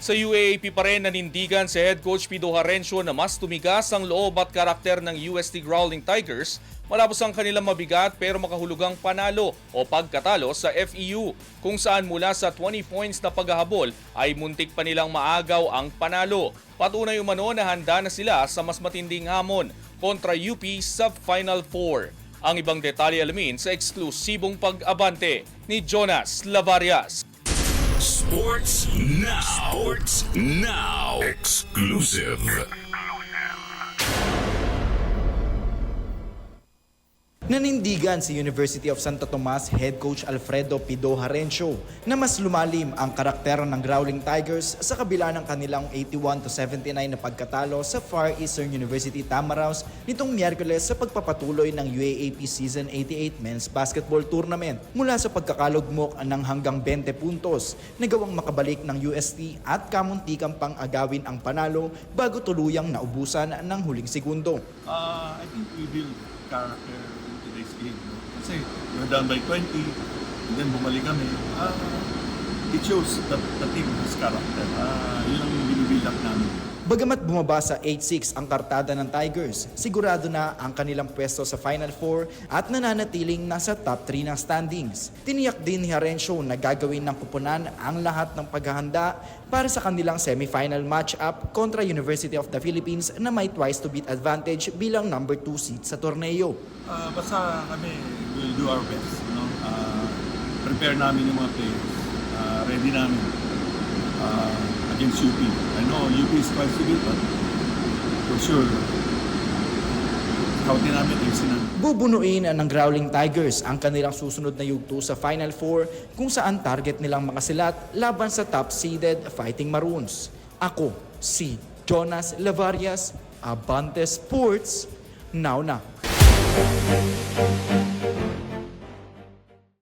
Sa UAAP pa rin nanindigan si head coach Pido Harencio na mas tumigas ang loob at karakter ng UST Growling Tigers malabos ang kanilang mabigat pero makahulugang panalo o pagkatalo sa FEU kung saan mula sa 20 points na paghahabol ay muntik pa nilang maagaw ang panalo. Patunay umano na handa na sila sa mas matinding hamon kontra UP sa Final Four. Ang ibang detalye alamin sa eksklusibong pag-abante ni Jonas Lavarias. Sports Now. Sports Now. Exclusive. Nanindigan si University of Santo Tomas head coach Alfredo Pido Harencio na mas lumalim ang karakter ng Growling Tigers sa kabila ng kanilang 81 to 79 na pagkatalo sa Far Eastern University Tamaraws nitong Miyerkules sa pagpapatuloy ng UAAP Season 88 Men's Basketball Tournament mula sa pagkakalugmok ng hanggang 20 puntos nagawang makabalik ng UST at kamuntikang pang agawin ang panalo bago tuluyang naubusan ng huling segundo. Uh, I think we build character Kasi we're down by 20, and then bumalik kami. Uh, it shows that the team has character. Uh, yun ang binibuild up namin. Bagamat bumaba sa 8-6 ang kartada ng Tigers, sigurado na ang kanilang pwesto sa Final Four at nananatiling nasa top 3 ng standings. Tiniyak din ni Harencio na gagawin ng kupunan ang lahat ng paghahanda para sa kanilang semifinal match-up kontra University of the Philippines na may twice to beat advantage bilang number 2 seed sa torneo. Uh, basta kami will do our best. No? Uh, prepare namin yung mga players. Uh, ready namin uh, against UP. I know UP is to beat, but for sure, scouting namin, ayusin namin. Bubunuin ng Growling Tigers ang kanilang susunod na yugto sa Final Four kung saan target nilang makasilat laban sa top-seeded Fighting Maroons. Ako, si Jonas Lavarias, Abante Sports, now na.